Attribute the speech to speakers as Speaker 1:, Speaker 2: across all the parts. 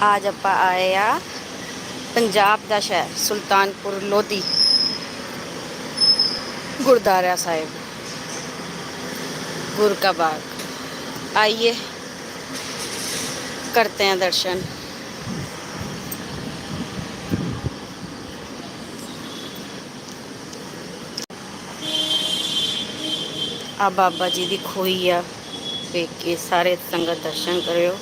Speaker 1: ਅੱਜ ਆਪਾਂ ਆਏ ਆ ਪੰਜਾਬ ਦਾ ਸ਼ਹਿਰ ਸੁਲਤਾਨਪੁਰ ਲੋਧੀ ਗੁਰਦਾਰਾ ਸਾਹਿਬ गुरु का बाग आइए करते हैं दर्शन ਆ ਬਾਬਾ ਜੀ ਦੀ ਖੋਈ ਆ ਵੇਖ ਕੇ ਸਾਰੇ ਸੰਗਤ ਦਰਸ਼ਨ ਕਰਿਓ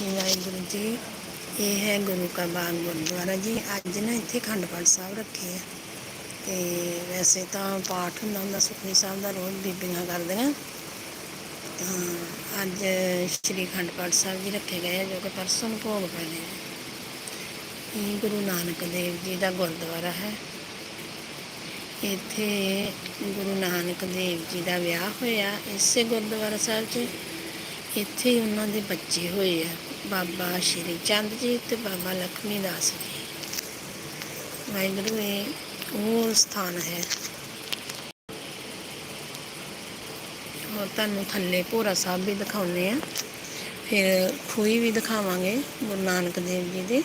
Speaker 2: ਹਾਂਜੀ ਵਾਹਿਗੁਰੂ ਜੀ। ਇਹ ਹੈ ਗੁਰੂ ਕਾ ਬਾਗ ਗੁਰਦੁਆਰਾ ਜੀ। ਅੱਜ ਨਾ ਇੱਥੇ ਖੰਡ ਪਾਠ ਸਾਹਿਬ ਰੱਖੇ ਆ। ਤੇ ਵੈਸੇ ਤਾਂ ਪਾਠ ਹੁੰਦਾ ਹੁੰਦਾ ਸੁਖਨੀ ਸਾਹਿਬ ਦਾ ਰੋਜ਼ ਬੀਬੀਆਂ ਕਰਦੀਆਂ। ਤਾਂ ਅੱਜ ਸ਼੍ਰੀ ਖੰਡ ਪਾਠ ਸਾਹਿਬ ਜੀ ਰੱਖੇ ਗਏ ਆ, ਜੋ ਕਿ ਪਰਸੋਂ ਨੂੰ ਭੋਗ ਪੈਣੇ ਆ। ਇਹ ਗੁਰੂ ਨਾਨਕ ਦੇਵ ਜੀ ਦਾ ਗੁਰਦੁਆਰਾ ਹੈ। ਇੱਥੇ ਗੁਰੂ ਨਾਨਕ ਦੇਵ ਜੀ ਦਾ ਵਿਆਹ ਹੋਇਆ, ਇਸੇ ਗੁਰਦੁਆਰਾ ਸਾਹਿਬ 'ਚ। ਇੱਥੇ ਉਹਨਾਂ ਦੇ ਬੱਚੇ ਹੋਏ ਆ। ਬਾਬਾ ਸ਼੍ਰੀ ਚੰਦ ਜੀ ਤੇ ਬਾਬਾ ਲਖਮੀ ਦਾਸ ਜੀ ਵਾਹਿਗੁਰੂ ਇਹ ਉਹ ਸਥਾਨ ਹੈ ਹੋਰ ਤੁਹਾਨੂੰ ਥੱਲੇ ਭੋਰਾ ਸਾਹਿਬ ਵੀ ਦਿਖਾਉਨੇ ਆ ਫਿਰ ਖੂਹੀ ਵੀ ਦਿਖਾਵਾਂਗੇ ਗੁਰੂ ਨਾਨਕ ਦੇਵ ਜੀ ਦੇ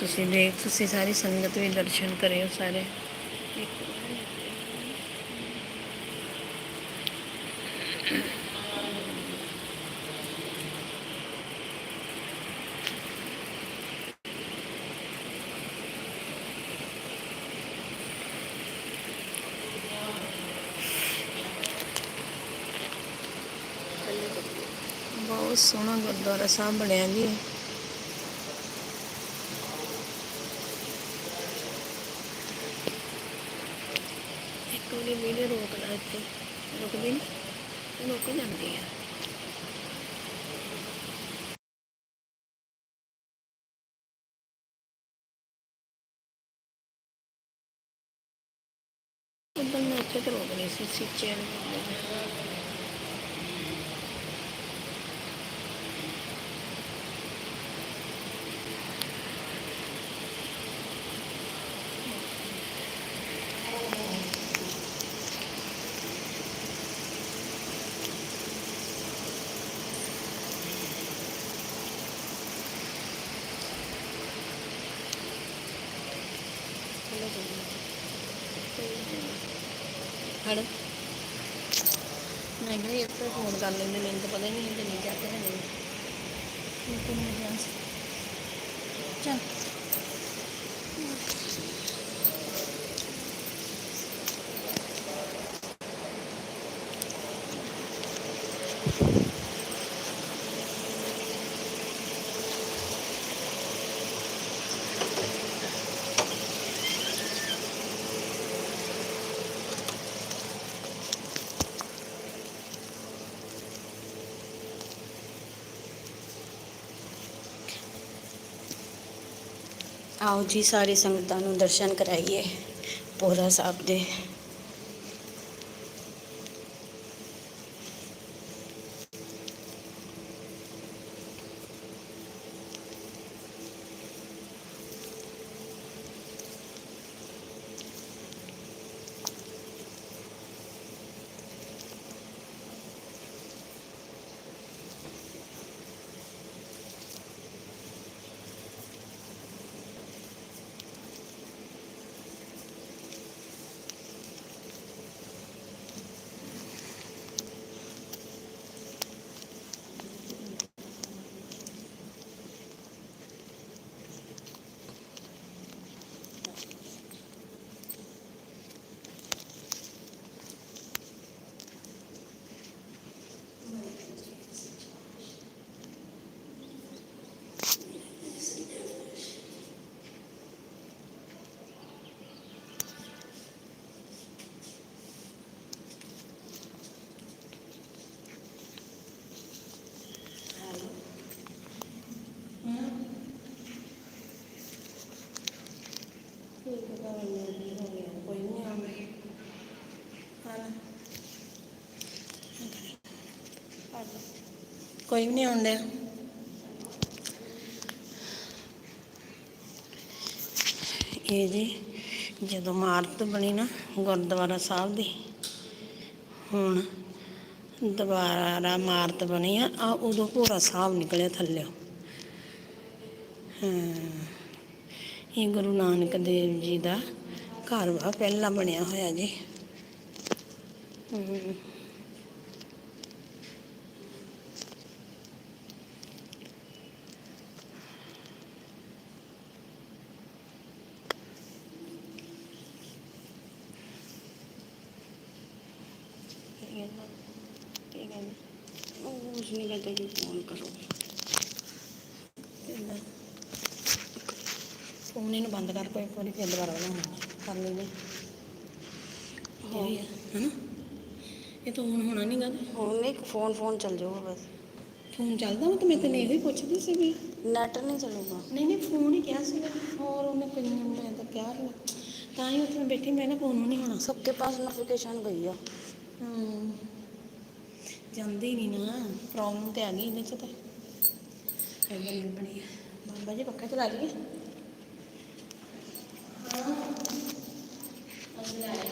Speaker 2: ਤੁਸੀਂ ਦੇਖ ਤੁਸੀਂ ਸਾਰੀ ਸੰਗਤ ਵੀ ਦਰਸ਼ਨ ਕਰਿਓ ਸਾਰੇ ਬਹੁਤ ਸੋਹਣਾ ਗੁਰਦੁਆਰਾ ਸਾਹਿਬ ਬਣਿਆ ਜੀ। ਇੱਕ ਵਾਰੀ ਵੀਡੀਓ ਰੋਕ ਇੱਥੇ। ਰੁਕਦੀ ਨਹੀਂ ਰੁਕ ਜਾਂਦੀ ਆ। ਉਦੋਂ ਮੈਂ ਇੱਥੇ ਰੋਕ ਨਹੀਂ ਸੀ, ਸੀਚੇ ਫੜ ਕਿਹਾ ਨਹੀਂ ਇੱਥੇ ਫੋਨ ਕਰ ਲੈਂਦੇ ਮੈਨੂੰ ਤਾਂ ਪਤਾ ਹੀ ਨਹੀਂ ਕਿ ਨਹੀਂ ਜਾਂਦੇ ਨੇ ਇਹ ਤਾਂ ਨਹੀਂ ਚੱਲ।
Speaker 1: ਆਓ ਜੀ ਸਾਰੀ ਸੰਗਤਾਂ ਨੂੰ ਦਰਸ਼ਨ ਕਰਾਈਏ ਭੋਰਾ ਸਾਹਿਬ ਦੇ।
Speaker 2: ਕੋਈ ਵੀ ਨਹੀਂ ਆਉਂਦੇ। ਇਹ ਜੀ, ਜਦੋਂ ਇਮਾਰਤ ਬਣੀ ਨਾ ਗੁਰਦੁਆਰਾ ਸਾਹਿਬ ਦੀ, ਹੁਣ ਦੁਬਾਰਾ ਇਮਾਰਤ ਬਣੀ ਆ ਆ ਉਦੋਂ ਭੋਰਾ ਸਾਹਿਬ ਨਿਕਲਿਆ ਥੱਲੇ। ਹਾਂ, ਇਹ ਗੁਰੂ ਨਾਨਕ ਦੇਵ ਜੀ ਦਾ ਘਰ ਵਾ, ਪਹਿਲਾਂ ਬਣਿਆ ਹੋਇਆ ਜੀ। ਹਮ। ਕੀ ਕਹਿੰਦਾ ਕੀ ਕਹਿੰਦਾ
Speaker 1: ਉਹ ਕੁਝ ਨਹੀਂ ਲੱਗਦਾ ਕਿ ਫੋਨ ਕਰੋ।
Speaker 2: ਫੋਨ ਇਹਨੂੰ ਬੰਦ ਕਰ ਕੋਈ ਇੱਕ ਫਿਰ ਦੁਬਾਰਾ ਬਣਾਉਣਾ। ਕਰ ਲੈਂਦੇ ਹੋ ਇਹ ਤਾਂ ਹੁਣ ਹੋਣਾ ਨਹੀਂਗਾ
Speaker 1: ਹੁਣ ਨਹੀਂ ਫੋਨ ਫੋਨ ਚੱਲ ਜਾਊਗਾ ਬਸ।
Speaker 2: ਫੋਨ ਚੱਲਦਾ ਮੈਂ ਤਾਂ ਮੈਂ ਵੀ ਪੁੱਛਦੀ ਸੀ ਵੀ ਸੀਗੀ।
Speaker 1: ਨੈਟ ਨਹੀਂ ਚੱਲੂਗਾ।
Speaker 2: ਨਹੀਂ ਨਹੀਂ ਫੋਨ ਹੀ ਕਿਹਾ ਸੀਗਾ। ਹੋਰ ਉਹਨੇ ਕਿੰਨੇ ਮੈਂ ਤਾਂ ਕਿਹਾ ਹੀ ਤਾਂ ਹੀ ਉੱਥੇ ਬੈਠੀ ਮੈਂ ਨਾ ਫੋਨ ਨਹੀਂ ਹੋਣਾ।
Speaker 1: ਸਭ ਕੇ ਪਾਸ ਨੋਟੀਫਿਕੇਸ਼ਨ ਗਈ
Speaker 2: ਆ। ਹੂੰ। ਜਾਂਦੇ ਨਹੀਂ ਨਾ ਪ੍ਰੋਬਲਮ ਤੇ ਆ ਗਈ ਇਹਨੇ ਚ ਤੇ। ਬਾਬਾ ਜੀ ਪੱਖਾ ਚਲਾ ਲਈਏ ਹਾਂ। ਅੱਜ ਲਾਇਆ